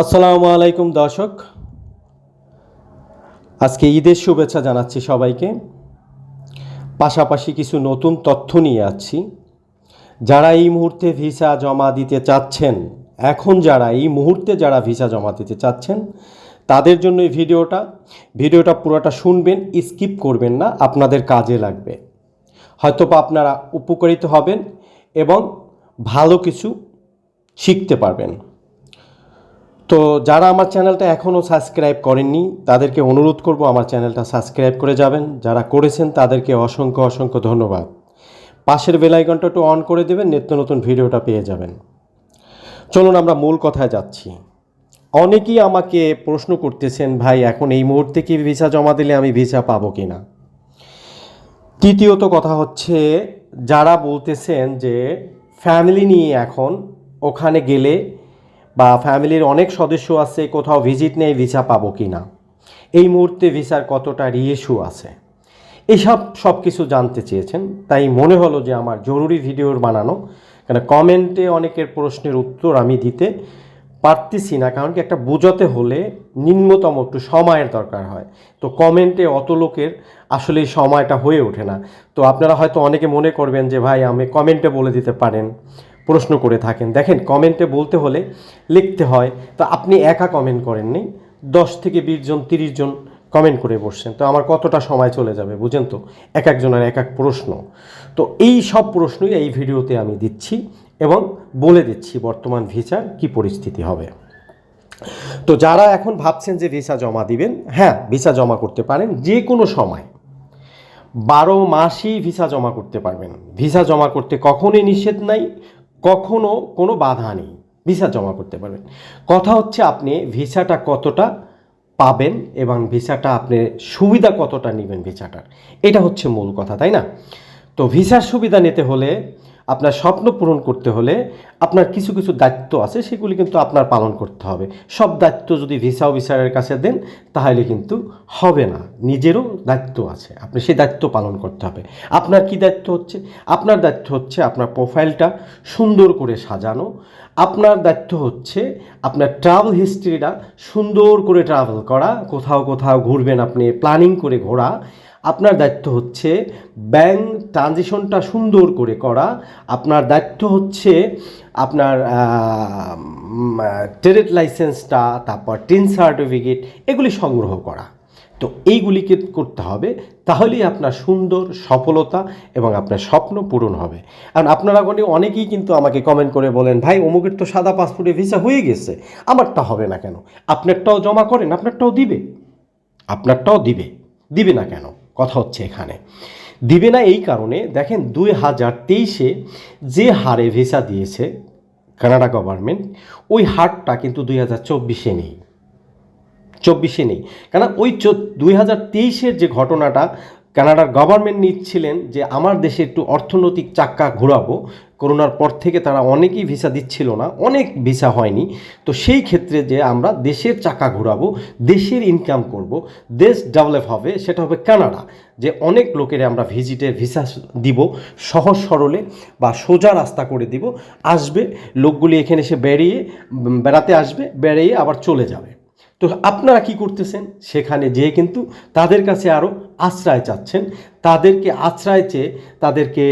আসসালামু আলাইকুম দর্শক। আজকে ঈদের শুভেচ্ছা জানাচ্ছি সবাইকে। পাশাপাশি কিছু নতুন তথ্য নিয়ে আসছি। যারা এই মুহূর্তে ভিসা জমা দিতে চাচ্ছেন, এখন যারা, এই মুহূর্তে যারা ভিসা জমা দিতে চাচ্ছেন, তাদের জন্য এই ভিডিওটা ভিডিওটা পুরোটা শুনবেন, স্কিপ করবেন না, আপনাদের কাজে লাগবে। হয়তো বা আপনারা উপকারিত হবেন এবং ভালো কিছু শিখতে পারবেন। তো যারা আমার চ্যানেলটা এখনও সাবস্ক্রাইব করেননি, তাদেরকে অনুরোধ করব আমার চ্যানেলটা সাবস্ক্রাইব করে যাবেন। যারা করেছেন, তাদেরকে অসংখ্য অসংখ্য ধন্যবাদ। পাশের বেলাইকনটা একটু অন করে দেবেন, নিত্য নতুন ভিডিওটা পেয়ে যাবেন। চলুন আমরা মূল কথায় যাচ্ছি। অনেকেই আমাকে প্রশ্ন করতেছেন, ভাই, এখন এই মুহূর্তে কি ভিসা জমা দিলে আমি ভিসা পাবো কি না তৃতীয়ত কথা হচ্ছে, যারা বলতেছেন যে, ফ্যামিলি নিয়ে এখন ওখানে গেলে বা ফ্যামিলির অনেক সদস্য আছে, কোথাও ভিজিট নেই, ভিসা পাবো কি না এই মুহূর্তে ভিসার কতটা রিইস্যু আছে? এসব সব কিছু জানতে চেয়েছেন, তাই মনে হলো যে আমার জরুরি ভিডিওর বানানো। কেন কমেন্টে অনেকের প্রশ্নের উত্তর আমি দিতে পারতেছি না, কারণ কি একটা বোঝাতে হলে নিম্নতম একটু সময়ের দরকার হয়। তো কমেন্টে অত লোকের আসলে সময়টা হয়ে ওঠে না। তো আপনারা হয়তো অনেকে মনে করবেন যে, ভাই, আমি কমেন্টে বলে দিতে পারেন। প্রশ্ন করে থাকেন। দেখেন, কমেন্টে বলতে হলে লিখতে হয়, তো আপনি একা কমেন্ট করেননি, দশ থেকে বিশ জন, তিরিশ জন কমেন্ট করে বসছেন। তো আমার কতটা সময় চলে যাবে, বুঝেন তো? এক একজনের এক এক প্রশ্ন। তো এই সব প্রশ্নই এই ভিডিওতে আমি দিচ্ছি এবং বলে দিচ্ছি বর্তমান ভিসার কি পরিস্থিতি হবে। তো যারা এখন ভাবছেন যে ভিসা জমা দিবেন হ্যাঁ ভিসা জমা করতে পারেন যে কোনো সময়। বারো মাসই ভিসা জমা করতে পারবেন। ভিসা জমা করতে কখনোই নিষেধ নাই কখনো কোনো বাধা নেই, ভিসা জমা করতে পারবেন। কথা হচ্ছে আপনি ভিসাটা কতটা পাবেন এবং ভিসাটা আপনি সুবিধা কতটা নেবেন ভিসাটার? এটা হচ্ছে মূল কথা, তাই না? তো ভিসার সুবিধা নিতে হলে আপনার স্বপ্ন পূরণ করতে হলে আপনার কিছু কিছু দায়িত্ব আছে, সেগুলি কিন্তু আপনার পালন করতে হবে। সব দায়িত্ব যদি ভিসা অফিসারের কাছে দেন, তাহলে কিন্তু হবে না। নিজেরও দায়িত্ব আছে, আপনি সেই দায়িত্ব পালন করতে হবে। আপনার কি দায়িত্ব হচ্ছে? আপনার দায়িত্ব হচ্ছে আপনার প্রোফাইলটা সুন্দর করে সাজানো। আপনার দায়িত্ব হচ্ছে আপনার ট্রাভেল হিস্ট্রিটা সুন্দর করে ট্রাভেল করা। কোথাও কোথাও ঘুরবেন আপনি প্ল্যানিং করে ঘোরা। আপনার দায়িত্ব হচ্ছে ব্যাংক ট্রানজিশনটা সুন্দর করে করা। আপনার দায়িত্ব হচ্ছে আপনার ট্রেড লাইসেন্সটা তারপর টিন সার্টিফিকেট এগুলি সংগ্রহ করা। তো এইগুলিকে করতে হবে, তাহলেই আপনার সুন্দর সফলতা এবং আপনার স্বপ্ন পূরণ হবে। কারণ আপনারা কোনো অনেকেই কিন্তু আমাকে কমেন্ট করে বলেন, ভাই, অমুকের তো সাদা পাসপোর্টে ভিসা হয়ে গেছে, আমারটা হবে না কেন? আপনারটাও জমা করেন, আপনারটাও দিবে। আপনারটাও দিবে দিবে না কেন? কথা হচ্ছে এখানে। দিবে না এই কারণে, দেখেন দুই হাজার তেইশে যে হারে ভিসা দিয়েছে কানাডা গভর্নমেন্ট ওই হারটা কিন্তু দুই হাজার চব্বিশে নেই। চব্বিশে নেই। কেন ওই দুই হাজার তেইশের যে ঘটনাটা কানাডার গভর্নমেন্ট নিচ্ছিলেন যে আমার দেশে একটু অর্থনৈতিক চাক্কা ঘোরাবো। করোনার পর থেকে তারা অনেকেই ভিসা দিচ্ছিল না, অনেক ভিসা হয়নি। তো সেই ক্ষেত্রে যে আমরা দেশের চাকা ঘোরাবো, দেশের ইনকাম করব, দেশ ডেভেলপ হবে, সেটা হবে কানাডা, যে অনেক লোকের আমরা ভিজিটের ভিসা দিব, সহজ সরলে বা সোজা রাস্তা করে দিব। আসবে, লোকগুলি এখানে এসে বেরিয়ে বেড়াতে আসবে, বেরিয়ে আবার চলে যাবে। তো আপনারা কি করতেছেন? সেখানে যেয়ে কিন্তু তাদের কাছে আরও আশ্রয় চাচ্ছেন, তাদেরকে আশ্রয় চেয়ে তাদেরকে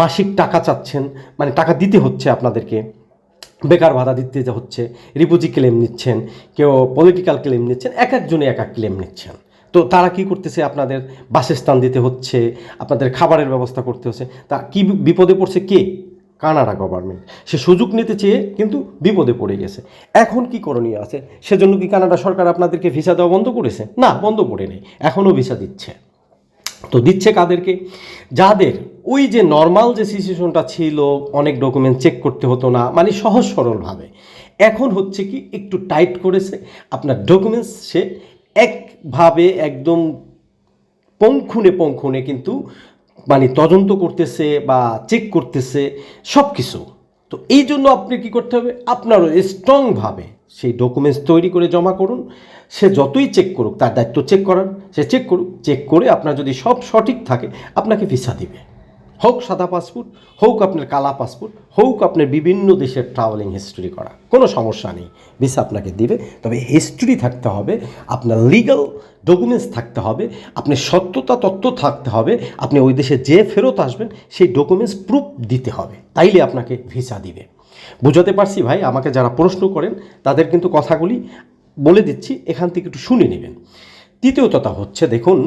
মাসিক টাকা চাচ্ছেন মানে টাকা দিতে হচ্ছে আপনাদেরকে। বেকার ভাতা দিতে হচ্ছে রিপুজি ক্লেম নিচ্ছেন, কেউ পলিটিক্যাল ক্লেম নিচ্ছেন, এক একজনে এক এক ক্লেম নিচ্ছেন। তো তারা কি করতেছে? আপনাদের বাসস্থান দিতে হচ্ছে, আপনাদের খাবারের ব্যবস্থা করতে হচ্ছে। তা কি বিপদে পড়ছে কে? কানাডা গভর্নমেন্ট সে সুযোগ নিতে চেয়ে কিন্তু বিপদে পড়ে গেছে। এখন কি করণীয় আছে? সেজন্য কি কানাডা সরকার আপনাদেরকে ভিসা দেওয়া বন্ধ করেছে? না, বন্ধ করে নেই। এখনও ভিসা দিচ্ছে। তো দিচ্ছে কাদেরকে? যাদের ওই যে নর্মাল যে সিচুয়েশনটা ছিল, অনেক ডকুমেন্ট চেক করতে হতো না মানে সহজ সরলভাবে। এখন হচ্ছে কি একটু টাইট করেছে। আপনার ডকুমেন্টস সে একভাবে একদম পঙ্খুনে পঙ্খুনে কিন্তু মানে তদন্ত করতেছে বা চেক করতেছে সব কিছু তো এই জন্য আপনি কি করতে হবে? আপনারও স্ট্রংভাবে সেই ডকুমেন্টস তৈরি করে জমা করুন। সে যতই চেক করুক, তার দায়িত্ব চেক করান সে চেক করুক চেক করে আপনার যদি সব সঠিক থাকে, আপনাকে ভিসা দিবে। হোক সাদা পাসপোর্ট, হোক আপনার কালা পাসপোর্ট, হোক আপনার বিভিন্ন দেশের ট্রাভেলিং হিস্ট্রি করা, কোনো সমস্যা নেই। ভিসা আপনাকে দিবে, তবে হিস্ট্রি থাকতে হবে, আপনার লিগাল ডকুমেন্টস থাকতে হবে আপনি সত্যতা তত্ত্ব থাকতে হবে, আপনি ওই দেশে যে ফেরত আসবেন, সেই ডকুমেন্টস প্রুফ দিতে হবে, তাইলে আপনাকে ভিসা দিবে। বুঝাতে পারছি ভাই, আমাকে যারা প্রশ্ন করেন, তাদের কিন্তু কথাগুলি বলে দিচ্ছি, এখান থেকে একটু শুনে নেবেন। তৃতীয়তটা হচ্ছে, দেখুন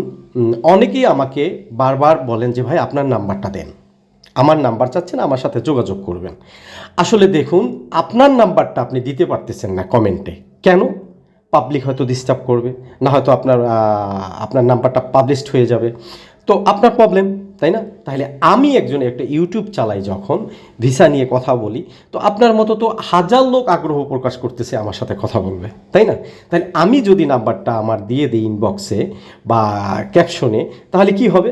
অনেকেই আমাকে বারবার বলেন যে, ভাই, আপনার নাম্বারটা দেন। আমার নাম্বার চাচ্ছেন, আমার সাথে যোগাযোগ করবেন। আসলে দেখুন, আপনার নাম্বারটা আপনি দিতে পারতেছেন না কমেন্টে। কেন? পাবলিক হয়তো ডিস্টার্ব করবে, না হয়তো আপনার আপনার নাম্বারটা পাবলিশড হয়ে যাবে। তো আপনার প্রবলেম তাই না? তাহলে আমি একজন একটা ইউটিউব চালাই যখন, ভিসা নিয়ে কথা বলি, তো আপনার মতো তো হাজার লোক আগ্রহ প্রকাশ করতেছে আমার সাথে কথা বলবে, তাই না? তাহলে আমি যদি নাম্বারটা আমার দিয়ে দিই ইনবক্সে বা ক্যাপশনে তাহলে কি হবে?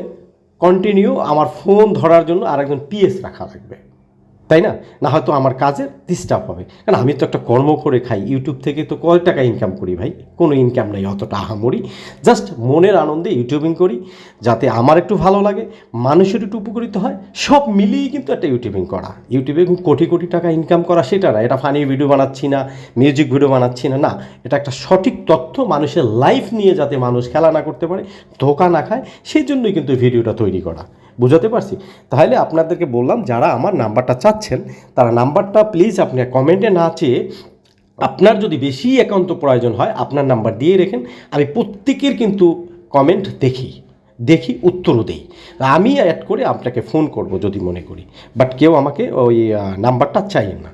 কন্টিনিউ আমার ফোন ধরার জন্য আরেকজন পিএস রাখা লাগবে, তাই না? না হয়তো আমার কাজের ডিস্টার্ব হবে। কারণ আমি তো একটা কর্ম করে খাই, ইউটিউব থেকে তো কয় টাকা ইনকাম করি ভাই? কোনো ইনকাম নেই, অতটা আহামরি। জাস্ট মনের আনন্দে ইউটিউবিং করি, যাতে আমার একটু ভালো লাগে, মানুষের একটু উপকৃত হয়, সব মিলিয়েই কিন্তু একটা ইউটিউবিং করা। ইউটিউবে কোটি কোটি টাকা ইনকাম করা, সেটা না, এটা ফানি ভিডিও বানাচ্ছি না মিউজিক ভিডিও বানাচ্ছি না না। এটা একটা সঠিক তথ্য মানুষের লাইফ নিয়ে যাতে মানুষ খেলা না করতে পারে, ধোকা না খায়, সেই জন্যই কিন্তু ভিডিওটা তৈরি করা। বুঝাতে পারছি? তাহলে আপনাদেরকে বললাম, যারা আমার নাম্বারটা চাচ্ছেন, তারা নাম্বারটা প্লিজ আপনি কমেন্টে না চেয়ে আপনার যদি বেশি একান্ত প্রয়োজন হয়, আপনার নাম্বার দিয়ে রেখেন। আমি প্রত্যেকের কিন্তু কমেন্ট দেখি দেখি, উত্তরও দেই। আমি অ্যাড করে আপনাকে ফোন করব যদি মনে করি। বাট কেউ আমাকে ওই নাম্বারটা চাই না।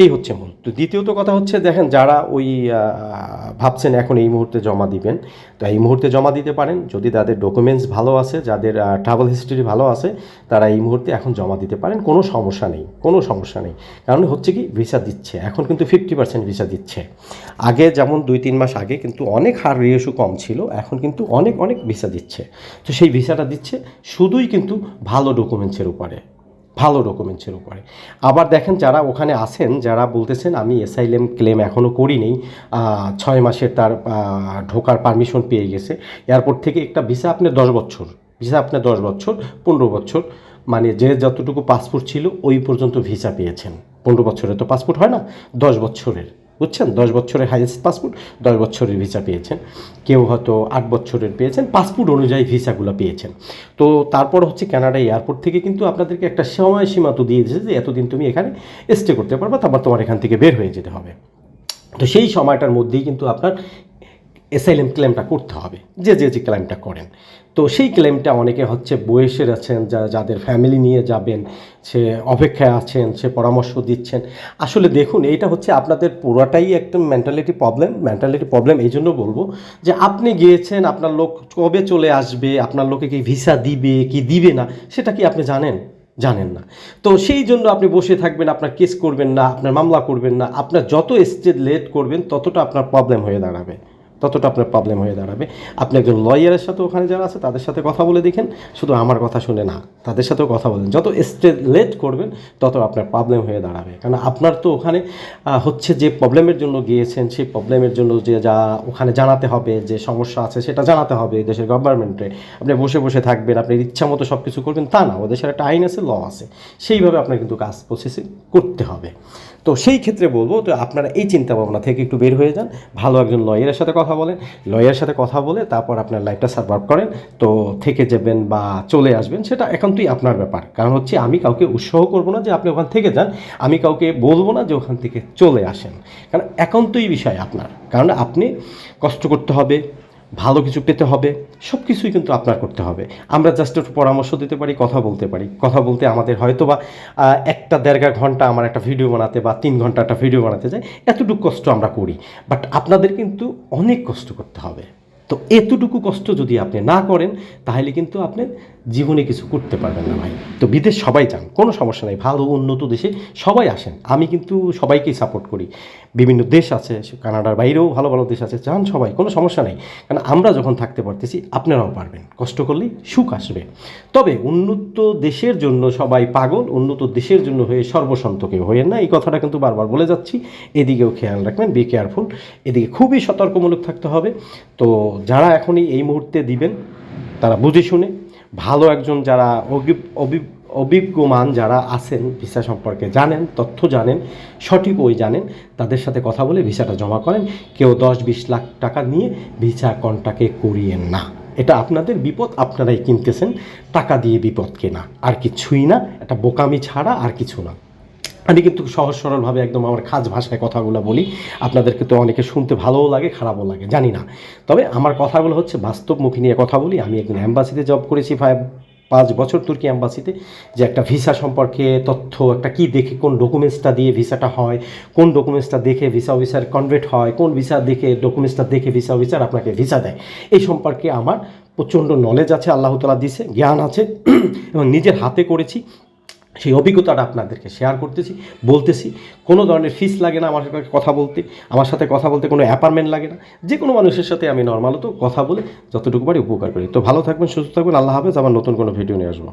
এই হচ্ছে মূল। তো দ্বিতীয়ত কথা হচ্ছে, দেখেন যারা ওই ভাবছেন এখন এই মুহূর্তে জমা দিবেন, তো এই মুহূর্তে জমা দিতে পারেন। যদি তাদের ডকুমেন্টস ভালো আছে, যাদের ট্রাভেল হিস্ট্রি ভালো আছে, তারা এই মুহূর্তে এখন জমা দিতে পারেন। কোনো সমস্যা নেই, কোনো সমস্যা নেই। কারণ হচ্ছে কি ভিসা দিচ্ছে। এখন কিন্তু ফিফটি পার্সেন্ট ভিসা দিচ্ছে। আগে যেমন দুই, তিন মাস আগে কিন্তু অনেক হার রিয়েশু কম ছিল, এখন কিন্তু অনেক অনেক ভিসা দিচ্ছে। তো সেই ভিসাটা দিচ্ছে, শুধুই কিন্তু ভালো ডকুমেন্টসের উপরে। ভালো ডকুমেন্টসের উপরে। আবার দেখেন যারা ওখানে আছেন, যারা বলতেছেন, আমি এসআইলেম ক্লেম এখনও করিনি ছয় মাসের তার ঢোকার পারমিশন পেয়ে গেছে। এয়ারপোর্ট থেকে একটা ভিসা আপনার দশ বছর ভিসা আপনার দশ বছর, পনেরো বছর মানে যে যতটুকু পাসপোর্ট ছিল, ওই পর্যন্ত ভিসা পেয়েছেন। পনেরো বছরের তো পাসপোর্ট হয় না, দশ বছরের। বুঝছেন? দশ বছরের হাইয়েস্ট পাসপোর্ট দশ বছরের ভিসা পেয়েছেন। কেউ হয়তো আট বছরের পেয়েছেন পাসপোর্ট অনুযায়ী ভিসাগুলো পেয়েছেন। তো তারপর হচ্ছে কানাডা এয়ারপোর্ট থেকে কিন্তু আপনাদেরকে একটা সময়সীমা তো দিয়ে দিয়েছে যে এতদিন তুমি এখানে স্টে করতে পারবে, তারপর তোমার এখান থেকে বের হয়ে যেতে হবে। তো সেই সময়টার মধ্যেই কিন্তু আপনার এসআইএম ক্লেমটা করতে হবে, যে যে যে ক্লেমটা করেন। তো সেই ক্লেমটা অনেকে হচ্ছে বয়সের আছেন, যা যাদের ফ্যামিলি নিয়ে যাবেন, সে অপেক্ষায় আছেন, সে পরামর্শ দিচ্ছেন। আসলে দেখুন, এইটা হচ্ছে আপনাদের পুরোটাই একটা মেন্টালিটি প্রবলেম মেন্টালিটি প্রবলেম এই জন্য বলব যে আপনি গিয়েছেন, আপনার লোক কবে চলে আসবে, আপনার লোকে কি ভিসা দিবে, কি দিবে না, সেটা কি আপনি জানেন? জানেন না। তো সেই জন্য আপনি বসে থাকবেন, আপনার কেস করবেন না, আপনার মামলা করবেন না, আপনার যত স্টেজ লেট করবেন, ততটা আপনার প্রবলেম হয়ে দাঁড়াবে। ততটা আপনার প্রবলেম হয়ে দাঁড়াবে। আপনি একজন লয়ারের সাথে ওখানে যারা আছে, তাদের সাথে কথা বলে দেখেন, শুধু আমার কথা শুনে না, তাদের সাথেও কথা বলেন। যত স্টেজ লেট করবেন, তত আপনার প্রবলেম হয়ে দাঁড়াবে। কারণ আপনার তো ওখানে হচ্ছে যে প্রবলেমের জন্য গিয়েছেন, সেই প্রবলেমের জন্য যে যা ওখানে জানাতে হবে, যে সমস্যা আছে সেটা জানাতে হবে দেশের গভর্নমেন্টে আপনি বসে বসে থাকবেন, আপনার ইচ্ছা মতো সব কিছু করবেন, তা না। ওদের একটা আইন আছে ল আছে। সেইভাবে আপনার কিন্তু কাজ প্রসেসিং করতে হবে। তো সেই ক্ষেত্রে বলব, তো আপনারা এই চিন্তা ভাবনা থেকে একটু বের হয়ে যান। ভালো একজন লয়ারের সাথে কথা বলেন। লয়ারের সাথে কথা বলে তারপর আপনার লাইফটা সার্ভাইভ করেন। তো থেকে যাবেন বা চলে আসবেন, সেটা একান্তই আপনার ব্যাপার। কারণ হচ্ছে আমি কাউকে উৎসাহ করব না যে আপনি ওখান থেকে যান। আমি কাউকে বলব না যে ওখান থেকে চলে আসেন। কারণ একান্তই বিষয় আপনার। কারণ আপনি কষ্ট করতে হবে ভালো কিছু পেতে হবে সব কিছুই কিন্তু আপনার করতে হবে। আমরা জাস্ট একটু পরামর্শ দিতে পারি, কথা বলতে পারি। কথা বলতে আমাদের হয়তো বা একটা দেড় ঘণ্টা আমার একটা ভিডিও বানাতে বা তিন ঘণ্টা একটা ভিডিও বানাতে যায় এতটুকু কষ্ট আমরা করি। বাট আপনাদের কিন্তু অনেক কষ্ট করতে হবে। তো এতটুকু কষ্ট যদি আপনি না করেন, তাহলে কিন্তু আপনি জীবনে কিছু করতে পারবেন না ভাই। তো বিদেশ সবাই যান, কোনো সমস্যা নেই, ভালো উন্নত দেশে সবাই আসেন। আমি কিন্তু সবাইকেই সাপোর্ট করি। বিভিন্ন দেশ আছে, কানাডার বাইরেও ভালো ভালো দেশ আছে যান সবাই, কোনো সমস্যা নেই। কারণ আমরা যখন থাকতে পারতেছি, আপনারাও পারবেন, কষ্ট করলেই সুখ আসবে। তবে উন্নত দেশের জন্য সবাই পাগল, উন্নত দেশের জন্য হয়ে সর্বসন্ত কেউ হয়ে না। এই কথাটা কিন্তু বারবার বলে যাচ্ছি। এদিকেও খেয়াল রাখবেন বি কেয়ারফুল এদিকে খুবই সতর্কমূলক থাকতে হবে। তো যারা এখনই এই মুহূর্তে দিবেন, তারা বুঝে শুনে, ভালো একজন যারা অভি- অভিজ্ঞমান যারা আছেন, ভিসা সম্পর্কে জানেন, তথ্য জানেন, সঠিক ওই জানেন, তাদের সাথে কথা বলে ভিসাটা জমা করেন। কেউ দশ বিশ লাখ টাকা নিয়ে ভিসা কন্টাকে করিয়েন না। এটা আপনাদের বিপদ, আপনারাই কিনতেছেন, টাকা দিয়ে বিপদ কেনা। আর কিছুই না এটা বোকামি ছাড়া আর কিছু না। আমি কিন্তু সহজ সরলভাবে একদম আমার খাস ভাষায় কথাগুলো বলি। আপনাদেরকে তো অনেকে শুনতে ভালোও লাগে, খারাপও লাগে, জানি না। তবে আমার কথাগুলো হচ্ছে বাস্তবমুখী নিয়ে কথা বলি। আমি একদিন অ্যাম্বাসিতে জব করেছি ফাইভ পাঁচ বছর তুর্কি অ্যাম্বাসিতে যে একটা ভিসা সম্পর্কে তথ্য, একটা কি দেখে, কোন ডকুমেন্টসটা দিয়ে ভিসাটা হয়, কোন ডকুমেন্টসটা দেখে ভিসা অফিসার কনভার্ট হয়, কোন ভিসা দেখে, ডকুমেন্টসটা দেখে ভিসা অফিসার আপনাকে ভিসা দেয়। এই সম্পর্কে আমার প্রচণ্ড নলেজ আছে, আল্লাহ তালা দিছে, জ্ঞান আছে, এবং নিজের হাতে করেছি। সেই অভিজ্ঞতাটা আপনাদেরকে শেয়ার করতেছি, বলতেছি। কোনো ধরনের ফিস লাগে না আমার সাথে কথা বলতে। আমার সাথে কথা বলতে কোনো অ্যাপার্টমেন্ট লাগে না। যে কোনো মানুষের সাথে আমি নর্মালত কথা বলে যতটুকু পারি উপকার করি। তো ভালো থাকবেন, সুস্থ থাকবেন। আল্লাহ হাফেজ। আমার নতুন কোনো ভিডিও নিয়ে আসব।